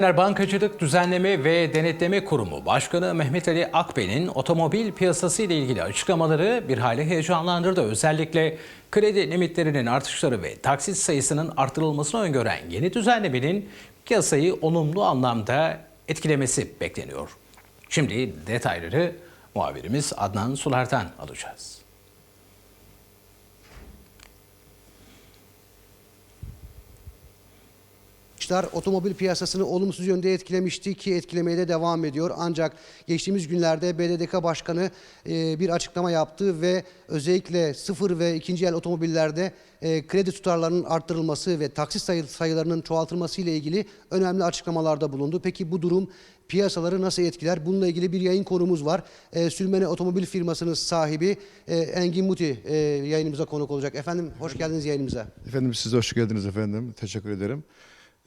Bankacılık Düzenleme ve Denetleme Kurumu Başkanı Mehmet Ali Akben'in otomobil piyasası ile ilgili açıklamaları bir hale heyecanlandırdı. Özellikle kredi limitlerinin artışları ve taksit sayısının artırılmasını öngören yeni düzenlemenin piyasayı olumlu anlamda etkilemesi bekleniyor. Şimdi detayları muhabirimiz Adnan Sular'dan alacağız. İşler otomobil piyasasını olumsuz yönde etkilemişti ki etkilemeye de devam ediyor. Ancak geçtiğimiz günlerde BDDK Başkanı e, bir açıklama yaptı ve özellikle sıfır ve ikinci el otomobillerde e, kredi tutarlarının arttırılması ve taksit sayı- sayılarının çoğaltılması ile ilgili önemli açıklamalarda bulundu. Peki bu durum piyasaları nasıl etkiler? Bununla ilgili bir yayın konumuz var. E, Sülmene Otomobil firmasının sahibi Engin Muti yayınımıza konuk olacak. Efendim hoş geldiniz yayınımıza. Efendim siz de hoş geldiniz efendim. Teşekkür ederim.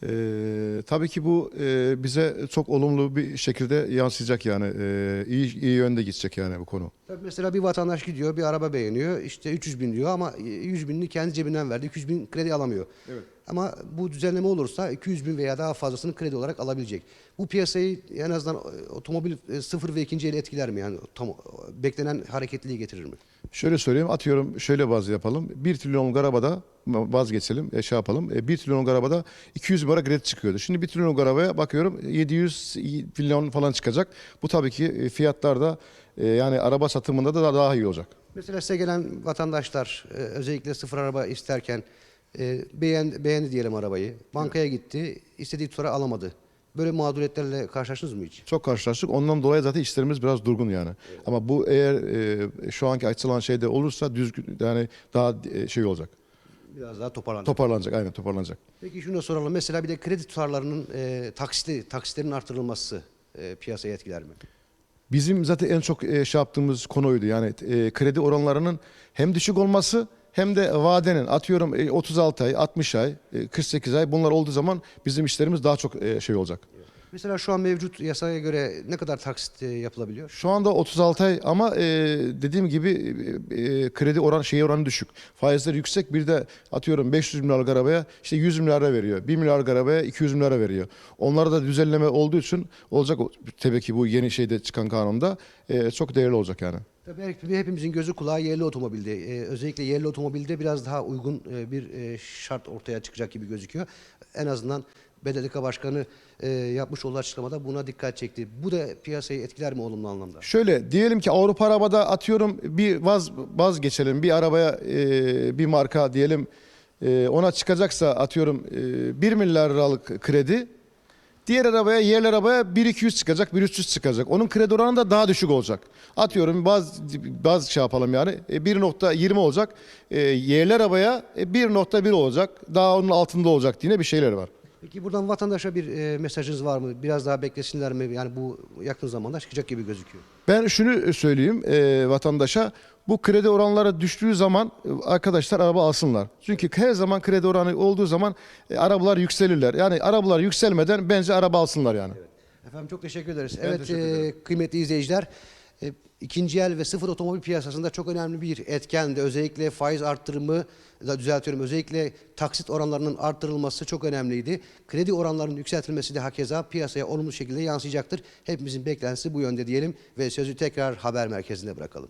Ee, tabii ki bu e, bize çok olumlu bir şekilde yansıyacak yani. Ee, iyi, iyi yönde gidecek yani bu konu. Tabii mesela bir vatandaş gidiyor bir araba beğeniyor işte 300 bin diyor ama 100 binini kendi cebinden verdi 200 bin kredi alamıyor. Ama bu düzenleme olursa 200 bin veya daha fazlasını kredi olarak alabilecek. Bu piyasayı en azından e, otomobil e, sıfır ve ikinci el etkiler mi? Yani tam e, beklenen hareketliliği getirir mi? Şöyle söyleyeyim atıyorum şöyle bazı yapalım. 1 trilyonluk arabada vazgeçelim e, şey yapalım. E, 1 trilyonluk arabada 200 bin lira kredi çıkıyordu. Şimdi 1 trilyonluk arabaya bakıyorum 700 milyon falan çıkacak. Bu tabii ki e, fiyatlarda e, yani araba satımında da daha iyi olacak. Mesela size gelen vatandaşlar e, özellikle sıfır araba isterken e, beğen, beğendi diyelim arabayı. Bankaya gitti istediği tutara alamadı. Böyle mağduriyetlerle karşılaştınız mı hiç? Çok karşılaştık. Ondan dolayı zaten işlerimiz biraz durgun yani. Ama bu eğer e, şu anki açılan şeyde olursa düzgün yani daha e, şey olacak. Biraz daha toparlanacak. Toparlanacak aynen toparlanacak. Peki şunu da soralım. Mesela bir de kredi tutarlarının e, taksitli, taksitlerin artırılması e, piyasayı etkiler mi? Bizim zaten en çok e, şey yaptığımız konuydu. Yani e, kredi oranlarının hem düşük olması hem de vadenin atıyorum e, 36 ay, 60 ay, e, 48 ay bunlar olduğu zaman bizim işlerimiz daha çok e, şey olacak. Mesela şu an mevcut yasaya göre ne kadar taksit e, yapılabiliyor? Şu anda 36 ay ama e, dediğim gibi e, e, kredi oran şey oranı düşük. Faizler yüksek. Bir de atıyorum 500 milyarlık arabaya işte 100 milyara veriyor. 1 milyarlık arabaya 200 milyara veriyor. Onlara da düzenleme olduğu için olacak tabii ki bu yeni şeyde çıkan kanunda e, çok değerli olacak yani. Tabii hepimizin gözü kulağı yerli otomobilde. E, özellikle yerli otomobilde biraz daha uygun e, bir e, şart ortaya çıkacak gibi gözüküyor. En azından BDDK Başkanı e, yapmış olduğu açıklamada buna dikkat çekti. Bu da piyasayı etkiler mi olumlu anlamda? Şöyle diyelim ki Avrupa arabada atıyorum bir vaz vazgeçelim bir arabaya e, bir marka diyelim e, ona çıkacaksa atıyorum e, 1 milyar liralık kredi diğer arabaya yerli arabaya 1200 çıkacak 1300 çıkacak. Onun kredi oranı da daha düşük olacak. Atıyorum bazı bazı şey yapalım yani e, 1.20 olacak. E, yerli arabaya e, 1.1 olacak. Daha onun altında olacak diye bir şeyler var. Peki buradan vatandaşa bir e, mesajınız var mı? Biraz daha beklesinler mi? Yani bu yakın zamanda çıkacak gibi gözüküyor. Ben şunu söyleyeyim e, vatandaşa. Bu kredi oranları düştüğü zaman e, arkadaşlar araba alsınlar. Çünkü her zaman kredi oranı olduğu zaman e, arabalar yükselirler. Yani arabalar yükselmeden bence araba alsınlar yani. Efendim çok teşekkür ederiz. evet teşekkür e, kıymetli izleyiciler e, ikinci el ve sıfır otomobil piyasasında çok önemli bir etkendi. Özellikle faiz arttırımı da düzeltiyorum. Özellikle taksit oranlarının arttırılması çok önemliydi. Kredi oranlarının yükseltilmesi de hakeza piyasaya olumlu şekilde yansıyacaktır. Hepimizin beklentisi bu yönde diyelim ve sözü tekrar haber merkezinde bırakalım.